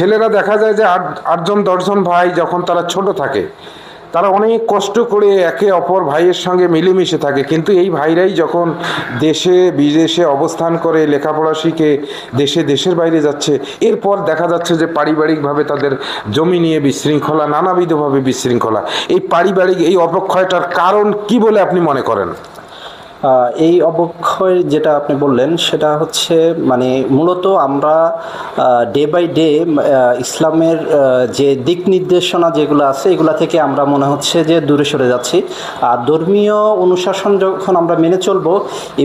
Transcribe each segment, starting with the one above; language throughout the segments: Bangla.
ছেলেরা দেখা যায় যে আট, আটজন, দশজন ভাই যখন তারা ছোট থাকে, তারা অনেক কষ্ট করে একে অপর ভাইয়ের সঙ্গে মিলেমিশে থাকে। কিন্তু এই ভাইরাই যখন দেশে, বিদেশে অবস্থান করে, লেখাপড়া শিখে, দেশে, দেশের বাইরে যাচ্ছে, এরপর দেখা যাচ্ছে যে পারিবারিকভাবে তাদের জমি নিয়ে বিশৃঙ্খলা, নানাবিধভাবে বিশৃঙ্খলা। এই পারিবারিক, এই অবক্ষয়টার কারণ কি বলে আপনি মনে করেন? এই অবক্ষয় যেটা আপনি বললেন, সেটা হচ্ছে মানে মূলত আমরা ডে বাই ডে ইসলামের যে দিক নির্দেশনা যেগুলো আছে, এগুলা থেকে আমরা মনে হচ্ছে যে দূরে সরে যাচ্ছি। আর ধর্মীয় অনুশাসন যখন আমরা মেনে চলবো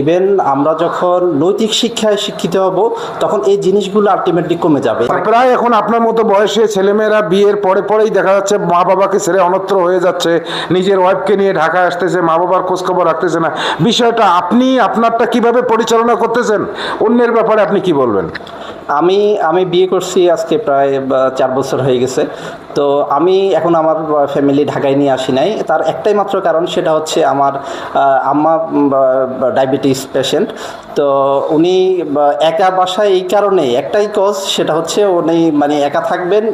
ইভেন আমরা যখন নৈতিক শিক্ষায় শিক্ষিত হব, তখন এই জিনিসগুলো আলটিমেটলি কমে যাবে। প্রায় এখন আপনার মতো বয়সে ছেলেমেয়েরা বিয়ের পরে পরেই দেখা যাচ্ছে মা বাবাকে ছেড়ে অনত্র হয়ে যাচ্ছে। নিজের ওয়াইফকে নিয়ে ঢাকায় আসতেছে, মা বাবার খোঁজখবর রাখতেছে না। বিষয়টা, আপনি আপনারটা কীভাবে পরিচালনা করতেছেন, অন্যের ব্যাপারে আপনি কি বলবেন? আমি আমি বিয়ে করছি আজকে প্রায় চার বছর হয়ে গেছে। তো আমি এখন আমার ফ্যামিলি ঢাকায় নিয়ে আসি নাই। তার একটাই মাত্র কারণ, সেটা হচ্ছে আমার আম্মা ডায়াবেটিস পেশেন্ট তো উনি একা বাসায় এই কারণে একটাই কজ সেটা হচ্ছে উনি মানে একা থাকবেন।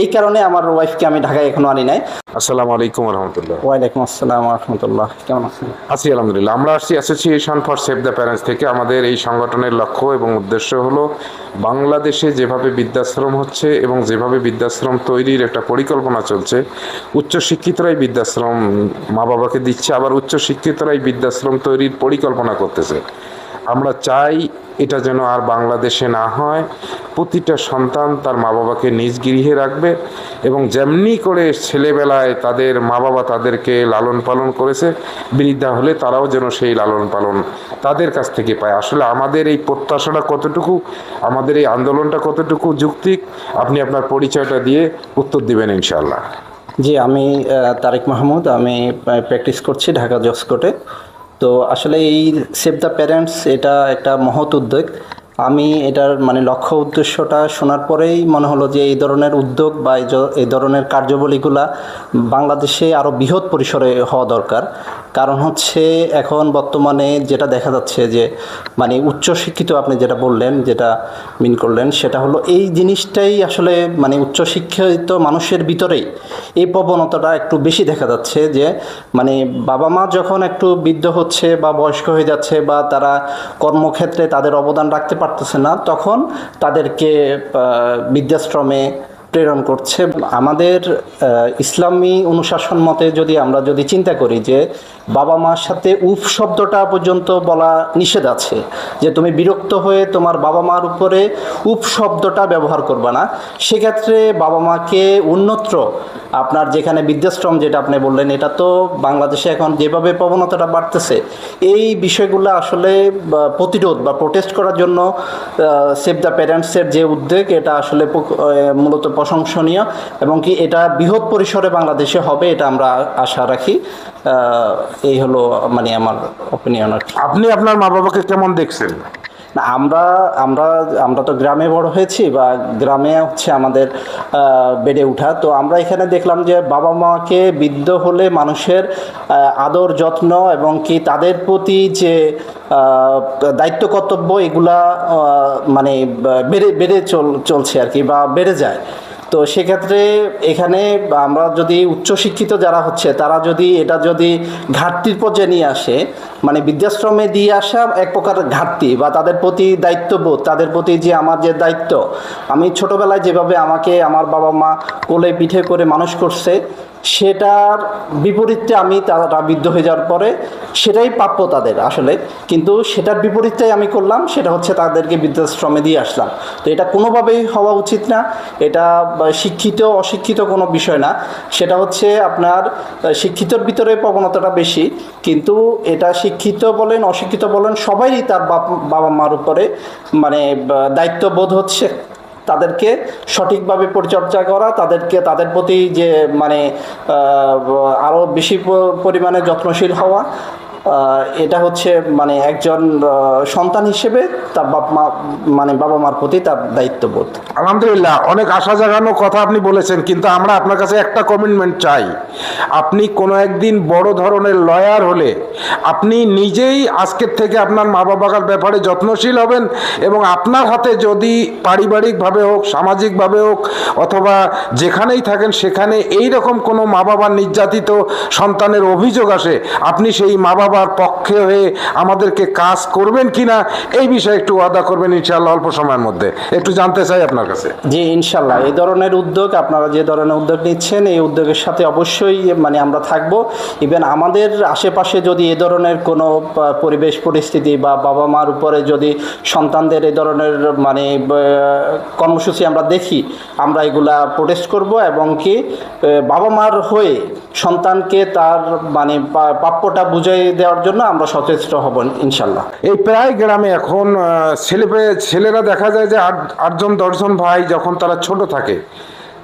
এই কারণে আমার ওয়াইফকে আমি ঢাকায় এখনও আনি নাই। আসসালামু আলাইকুম রহমতুল্লাহ ওয়ালাইকুম আসসালাম রহমতুল্লাহ কেমন আছেন? আছি আলহামদুলিল্লাহ। আমরা আসছি association for save the parents থেকে। আমাদের এই সংগঠনের লক্ষ্য এবং উদ্দেশ্য হলো বাংলাদেশে যেভাবে বৃদ্ধাশ্রম হচ্ছে এবং যেভাবে বৃদ্ধাশ্রম তৈরির একটা পরিকল্পনা চলছে উচ্চশিক্ষিতরাই বৃদ্ধাশ্রম মা বাবাকে দিচ্ছে আবার উচ্চশিক্ষিতরাই বৃদ্ধাশ্রম তৈরির পরিকল্পনা করতেছে। আমরা চাই এটা যেন আর বাংলাদেশে না হয়। প্রতিটা সন্তান তার মা বাবাকে নিজ গৃহে রাখবে এবং যেমনি করে ছেলেবেলায় তাদের মা বাবা তাদেরকে লালন পালন করেছে বৃদ্ধা হলে তারাও যেন সেই লালন পালন তাদের কাছ থেকে পায়। আসলে আমাদের এই প্রত্যাশাটা কতটুকু, আমাদের এই আন্দোলনটা কতটুকু যুক্তিক, আপনি আপনার পরিচয়টা দিয়ে উত্তর দিবেন ইনশাল্লাহ জি, আমি তারেক মাহমুদ, আমি প্র্যাকটিস করছি ঢাকা জসকোটে তো আসলে এই সেভ দ্য প্যারেন্টস এটা একটা মহৎ উদ্যোগ। আমি এটার মানে লক্ষ্য উদ্দেশ্যটা শোনার পরেই মনে হলো যে এই ধরনের উদ্যোগ বা এই ধরনের কার্যবলীগুলা বাংলাদেশে আরও বৃহৎ পরিসরে হওয়া দরকার। কারণ হচ্ছে এখন বর্তমানে যেটা দেখা যাচ্ছে যে মানে উচ্চশিক্ষিত আপনি যেটা বললেন, যেটা মিন করলেন, সেটা হলো এই জিনিসটাই আসলে মানে উচ্চশিক্ষিত মানুষের ভিতরেই এই প্রবণতাটা একটু বেশি দেখা যাচ্ছে যে মানে বাবা মা যখন একটু বৃদ্ধ হচ্ছে বা বয়স্ক হয়ে যাচ্ছে বা তারা কর্মক্ষেত্রে তাদের অবদান রাখতে পারতেছে না তখন তাদেরকে বৃদ্ধাশ্রমে প্রেরণ করছে। আমাদের ইসলামী অনুশাসন মতে যদি আমরা যদি চিন্তা করি যে বাবা মার সাথে উফ শব্দটা পর্যন্ত বলা নিষেধ আছে, যে তুমি বিরক্ত হয়ে তোমার বাবা মার উপরে উফ শব্দটা ব্যবহার করবে না, সেক্ষেত্রে বাবা মাকে অন্যত্র আপনার যেখানে বৃদ্ধাশ্রম যেটা আপনি বললেন, এটা তো বাংলাদেশে এখন যেভাবে প্রবণতাটা বাড়তেছে, এই বিষয়গুলো আসলে প্রতিরোধ বা প্রোটেস্ট করার জন্য সেভ দ্য প্যারেন্টসের যে উদ্যোগ, এটা আসলে মূলত প্রশংসনীয় এবং কি এটা বৃহৎ পরিসরে বাংলাদেশে হবে এটা আমরা আশা রাখি। এই হলো মানে আমার অপিনিয়ন আর আপনি আপনার মা বাবাকে কেমন দেখছেন? না আমরা আমরা আমরা তো গ্রামে বড় হয়েছি বা গ্রামে হচ্ছে আমাদের বেড়ে ওঠা। তো আমরা এখানে দেখলাম যে বাবা মাকে বৃদ্ধ হলে মানুষের আদর যত্ন এবং কি তাদের প্রতি যে দায়িত্ব কর্তব্য এগুলা মানে বেড়ে বেড়ে চল চলছে আর কি বা বেড়ে যায়। তো সেক্ষেত্রে এখানে আমরা যদি উচ্চশিক্ষিত যারা হচ্ছে, তারা যদি, এটা যদি ঘাটতির পর্যায়ে নিয়ে আসে মানে বৃদ্ধাশ্রমে দিয়ে আসা এক প্রকার ঘাটতি বা তাদের প্রতি দায়িত্ববোধ, তাদের প্রতি যে আমার যে দায়িত্ব, আমি ছোটবেলায় যেভাবে আমাকে আমার বাবা মা কোলে পিঠে করে মানুষ করছে, সেটার বিপরীতে আমি তারা বৃদ্ধ হয়ে যাওয়ার পরে সেটাই প্রাপ্য তাদের আসলে। কিন্তু সেটার বিপরীতটাই আমি করলাম, সেটা হচ্ছে তাদেরকে বৃদ্ধাশ্রমে দিয়ে আসলাম। তো এটা কোনোভাবেই হওয়া উচিত না, এটা শিক্ষিত, অশিক্ষিত কোনো বিষয় না। সেটা হচ্ছে আপনার শিক্ষিতর ভিতরে প্রবণতাটা বেশি, কিন্তু এটা শিক্ষিত বলেন, অশিক্ষিত বলেন সবাই তার বাবা মার উপরে মানে দায়িত্ববোধ হচ্ছে। তাদেরকে সঠিকভাবে পরিচর্যা করা, তাদেরকে, তাদের প্রতি যে মানে আরও বেশি পরিমাণে যত্নশীল হওয়া এটা হচ্ছে মানে একজন সন্তান হিসেবে তার বাপ মা মানে বাবা মার প্রতি তার দায়িত্ববোধ। আলহামদুলিল্লাহ, অনেক আশা জাগানো কথা আপনি বলেছেন, কিন্তু আমরা আপনার কাছে একটা কমিটমেন্ট চাই। আপনি কোনো একদিন বড় ধরনের লয়ার হলে আপনি নিজেই আজকের থেকে আপনার মা বাবার ব্যাপারে যত্নশীল হবেন এবং আপনার হাতে যদি পারিবারিকভাবে হোক, সামাজিকভাবে হোক, অথবা যেখানেই থাকেন সেখানে এই রকম কোনো মা বাবার নির্যাতিত সন্তানের অভিযোগ আসে, আপনি সেই মা বাবার পক্ষে হয়ে আমাদেরকে কাজ করবেন কিনা এই বিষয়ে একটু ওয়াদা করবেন ইনশাআল্লাহ অল্প সময়ের মধ্যে। একটু জানতে চাই আপনার কাছে। জি ইনশাল্লাহ এই ধরনের উদ্যোগ, আপনারা যে ধরনের উদ্যোগ নিচ্ছেন, এই উদ্যোগের সাথে অবশ্যই মানে আমরা থাকব। ইভেন আমাদের আশেপাশে যদি এ ধরনের কোনো পরিবেশ পরিস্থিতি বা বাবা মার উপরে যদি সন্তানদের এ ধরনের মানে কর্মসূচি আমরা দেখি, আমরা এগুলা প্রোটেস্ট করব এবং কি বাবা মার হয়ে সন্তানকে তার মানে প্রাপ্যটা বুঝিয়ে দেওয়ার জন্য আমরা সচেষ্ট হব ইনশাল্লাহ এই প্রায় গ্রামে এখন ছেলে, ছেলেরা দেখা যায় যে আট, আটজন, দশজন ভাই যখন তারা ছোট থাকে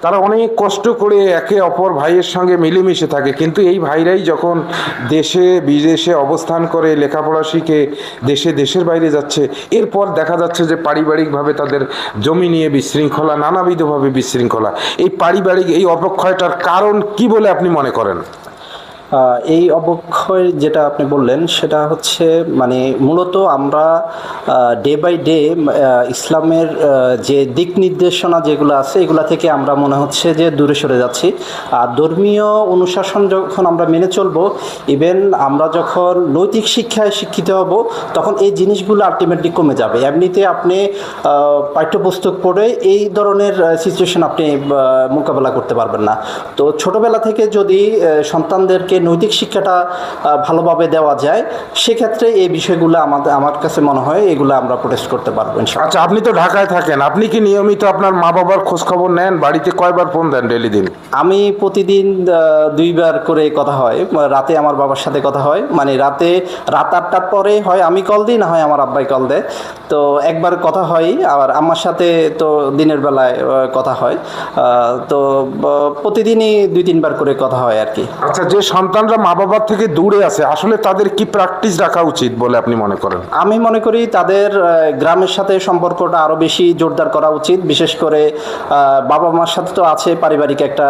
তারা অনেক কষ্ট করে একে অপর ভাইয়ের সঙ্গে মিলেমিশে থাকে। কিন্তু এই ভাইরাই যখন দেশে, বিদেশে অবস্থান করে, লেখাপড়া শিখে, দেশে, দেশের বাইরে যাচ্ছে, এরপর দেখা যাচ্ছে যে পারিবারিকভাবে তাদের জমি নিয়ে বিশৃঙ্খলা, নানাবিধভাবে বিশৃঙ্খলা। এই পারিবারিক, এই অপক্ষয়টার কারণ কি বলে আপনি মনে করেন? এই অবক্ষয় যেটা আপনি বললেন, সেটা হচ্ছে মানে মূলত আমরা ডে বাই ডে ইসলামের যে দিক নির্দেশনা যেগুলো আছে, এগুলা থেকে আমরা মনে হচ্ছে যে দূরে সরে যাচ্ছি। আর ধর্মীয় অনুশাসন যখন আমরা মেনে চলবো ইভেন আমরা যখন নৈতিক শিক্ষায় শিক্ষিত হব, তখন এই জিনিসগুলো আলটিমেটলি কমে যাবে। এমনিতে আপনি পাঠ্যপুস্তক পড়ে এই ধরনের সিচুয়েশন আপনি মোকাবেলা করতে পারবেন না। তো ছোটবেলা থেকে যদি সন্তানদেরকে নৈতিক শিক্ষাটা ভালোভাবে দেওয়া যায় সেক্ষেত্রে এই বিষয়গুলো আমাদের আমার কাছে মনে হয় এগুলো আমরা প্রোটেস্ট করতে পারব আচ্ছা আপনি তো ঢাকায় থাকেন আপনি কি নিয়মিত আপনার মা বাবার খোঁজ খবর নেন? বাড়িতে কয়বার ফোন দেন ডেলি দিন? আমি প্রতিদিন দুইবার করে কথা হয় রাতে আমার বাবার সাথে কথা হয় মানে রাতে রাত আটটার পরে হয় আমি কল দিই না হয় আমার আব্বাই কল দেয়। তো একবার কথা হয় আর আমার সাথে তো দিনের বেলায় কথা হয় তো প্রতিদিনই দুই তিনবার করে কথা হয় আর কি। আচ্ছা যে সন্তানরা মা বাবার থেকে দূরে আছে আসলে তাদের কি প্র্যাকটিস রাখা উচিত বলে আপনি মনে করেন? আমি মনে করি তাদের গ্রামের সাথে সম্পর্কটা আরও বেশি জোরদার করা উচিত বিশেষ করে বাবা মার সাথে তো আছে পারিবারিক একটা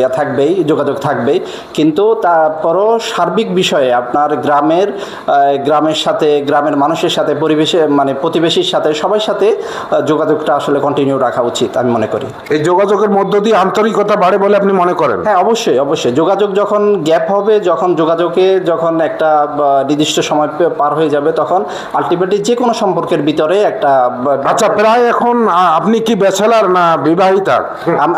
ইয়া থাকবেই যোগাযোগ থাকবেই কিন্তু তারপরও সার্বিক বিষয়ে আপনার গ্রামের গ্রামের সাথে গ্রামের মানুষের সাথে পরিবেশে মানে প্রতিবেশীর সাথে সবার সাথে যোগাযোগটা আসলে কন্টিনিউ রাখা উচিত আমি মনে করি। এই যোগাযোগের মধ্য দিয়ে আন্তরিকতা বাড়ে বলে আপনি মনে করেন? হ্যাঁ অবশ্যই অবশ্যই। যোগাযোগ যখন গ্যাপ হবে যখন যোগাযোগে যখন একটা নির্দিষ্ট সময় পার হয়ে যাবে তখন আলটিমেটলি যে কোনো সম্পর্কের ভিতরে একটা আচ্ছা প্রায় এখন আপনি কি ব্যাচেলার না বিবাহিতা?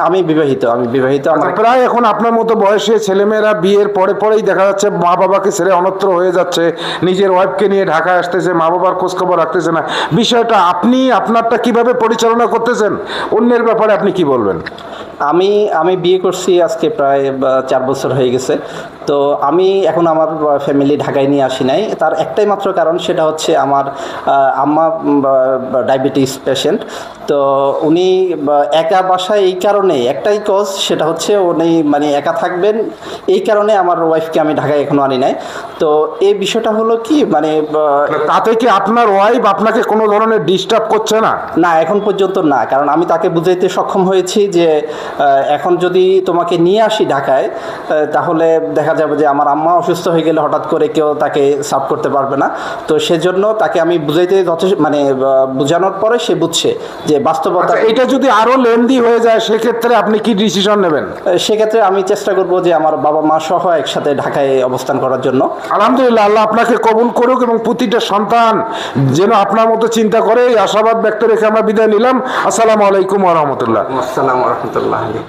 আমি বিবাহিত আমি বিবাহিত আচ্ছা, প্রায় এখন আপনার মতো বয়সে ছেলেমেয়েরা বিয়ের পরে পরেই দেখা যাচ্ছে মা বাবাকে ছেড়ে অনত্র হয়ে যাচ্ছে নিজের ওয়াইফকে নিয়ে ঢাকায় আসতেছে মা বাবার খোঁজখবর রাখতেছে না। বিষয়টা আপনি আপনারটা কীভাবে পরিচালনা করতেছেন? অন্যের ব্যাপারে আপনি কি বলবেন? আমি আমি বিয়ে করছি আজকে প্রায় চার বছর হয়ে গেছে। তো আমি এখন আমার ফ্যামিলি ঢাকায় নিয়ে আসি নাই। তার একটাই মাত্র কারণ সেটা হচ্ছে আমার আম্মা ডায়াবেটিস পেশেন্ট তো উনি একা বাসায় এই কারণে একটাই কজ সেটা হচ্ছে উনি মানে একা থাকবেন। এই কারণে আমার ওয়াইফকে আমি ঢাকায় এখনও আনি নাই। তো এই বিষয়টা হলো কি মানে তাতে কি আপনার ওয়াইফ আপনাকে কোনো ধরনের ডিস্টার্ব করছে না? না এখন পর্যন্ত না। কারণ আমি তাকে বুঝাইতে সক্ষম হয়েছি যে এখন যদি তোমাকে নিয়ে আসি ঢাকায় তাহলে দেখা যাবে যে আমার আম্মা অসুস্থ হয়ে গেলে হঠাৎ করে কেউ তাকে সার্ভ করতে পারবে না। তো সেজন্য তাকে আমি বুঝাইতে যথেষ্ট মানে বোঝানোর পরে সে বুঝছে যে বাস্তবতা আচ্ছা এটা যদি আরও লেন্দি হয়ে যায় সেক্ষেত্রে আপনি কি ডিসিশন নেবেন? সেক্ষেত্রে আমি চেষ্টা করব যে আমার বাবা মা সহ একসাথে ঢাকায় অবস্থান করার জন্য। আলহামদুলিল্লাহ আল্লাহ আপনাকে কবুল করুক এবং প্রতিটা সন্তান যেন আপনার মতো চিন্তা করে এই আশাবাদ ব্যক্ত রেখে আমরা বিদায় নিলাম। আসসালামু আলাইকুম ওয়া রাহমাতুল্লাহ। আসসালামু রহমতুল্লাহ। vale.